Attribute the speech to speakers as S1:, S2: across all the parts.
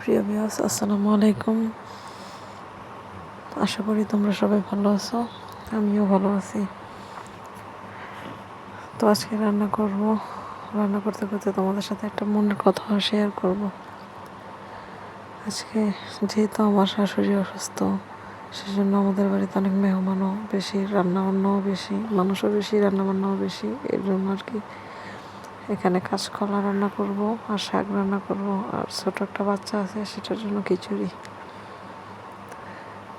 S1: প্রিয় বিয়াস আসসালামু আলাইকুম। আশা করি তোমরা সবাই ভালো আছো, আমিও ভালো আছি। তো আজকে রান্না করব, রান্না করতে করতে তোমাদের সাথে একটা মনের কথা শেয়ার করব। আজকে যেহেতু আমার শাশুড়ি অসুস্থ, সেজন্য আমাদের বাড়িতে অনেক মেহমানও বেশি রান্না বান্নাও বেশি, মানুষও বেশি রান্না বান্নাও বেশি, এর জন্য আর কি এখানে কাঁচকলা রান্না করব, আর শাক রান্না করব, আর ছোট একটা বাচ্চা আছে, সেটার জন্য খিচুড়ি।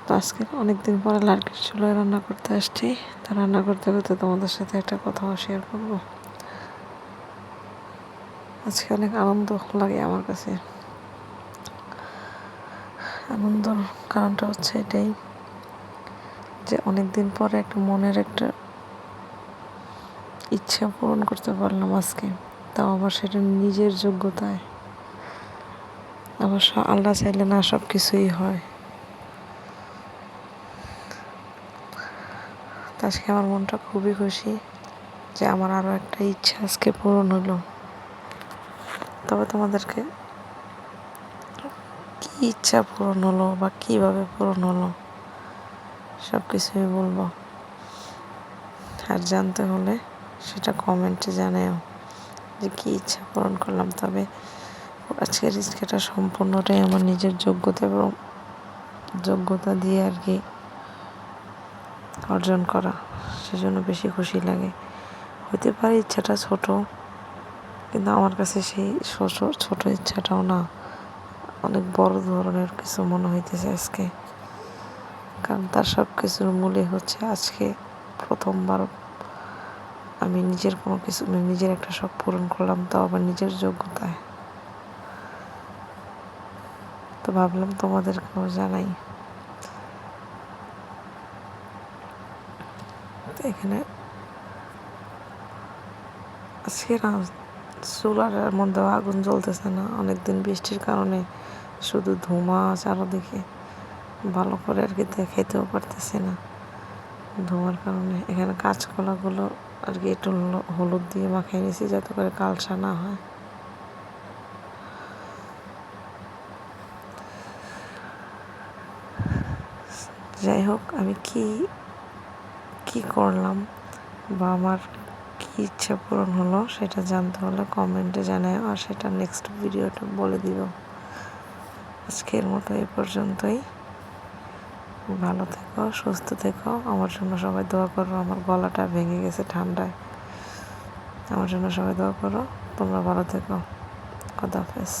S1: তো আজকে অনেকদিন পরে লাড়কির চুলায় রান্না করতে আসছি। তা রান্না করতে করতে তোমাদের সাথে একটা কথাও শেয়ার করব। আজকে অনেক আনন্দ লাগে আমার কাছে। আনন্দর কারণটা হচ্ছে এটাই, যে অনেকদিন পরে একটা মনের একটা ইচ্ছা পূরণ করতে পারলাম আজকে। তাও আবার সেটা নিজের যোগ্যতায়। অবশ্য আল্লাহ চাইলে না সব কিছুই হয় আজকে আমার মনটা খুবই খুশি যে আমার আরও একটা ইচ্ছা আজকে পূরণ হলো। তবে তোমাদেরকে কি ইচ্ছা পূরণ হলো বা কীভাবে পূরণ হলো সব কিছুই বলব। আর জানতে হলে সেটা কমেন্টে জানাও। যে কী ইচ্ছা পূরণ করলাম। তবে আজকের রিস্কেটা সম্পূর্ণটাই আমার নিজের যোগ্যতা এবং যোগ্যতা দিয়ে আর কি অর্জন করা, সেজন্য বেশি খুশি লাগে। হতে পারে ইচ্ছাটা ছোট, কিন্তু আমার কাছে সেই ছোট ইচ্ছাটাও না। অনেক বড় ধরনের কিছু মনে হইতেছে আজকে। কারণ তার সব কিছুর মূলে হচ্ছে আজকে প্রথমবার আমি নিজের কোনো কিছু মানে নিজের একটা শখ পূরণ করলাম তাও আবার নিজের যোগ্যতায়। তো ভাবলাম তোমাদেরকেও জানাই। এখানে আজকে চুলার মধ্যেও আগুন জ্বলতেছে না, অনেকদিন বৃষ্টির কারণে শুধু ধোঁয়া চারোদিকে ভালো করে আর কি দেখাইতেও পারতেছে না। ধোঁয়ার কারণে। এখানে কাঁচকলাগুলো আর কি একটু হলুদ দিয়ে মাখিয়ে নিয়েছি যাতে করে কালসা না হয়। যাই হোক, আমি কি কি করলাম বা আমার কি ইচ্ছা পূরণ হলো সেটা জানতে হলে কমেন্টে জানায় আর সেটা নেক্সট ভিডিওটা বলে দিব। আজকের মতো এই পর্যন্তই। ভালো থেকো, সুস্থ থেকো। আমার জন্য সবাই দোয়া করো, আমার গলাটা ভেঙে গেছে ঠান্ডায়। আমার জন্য সবাই দোয়া করো, তোমরা ভালো থেকো। খোদাফেজ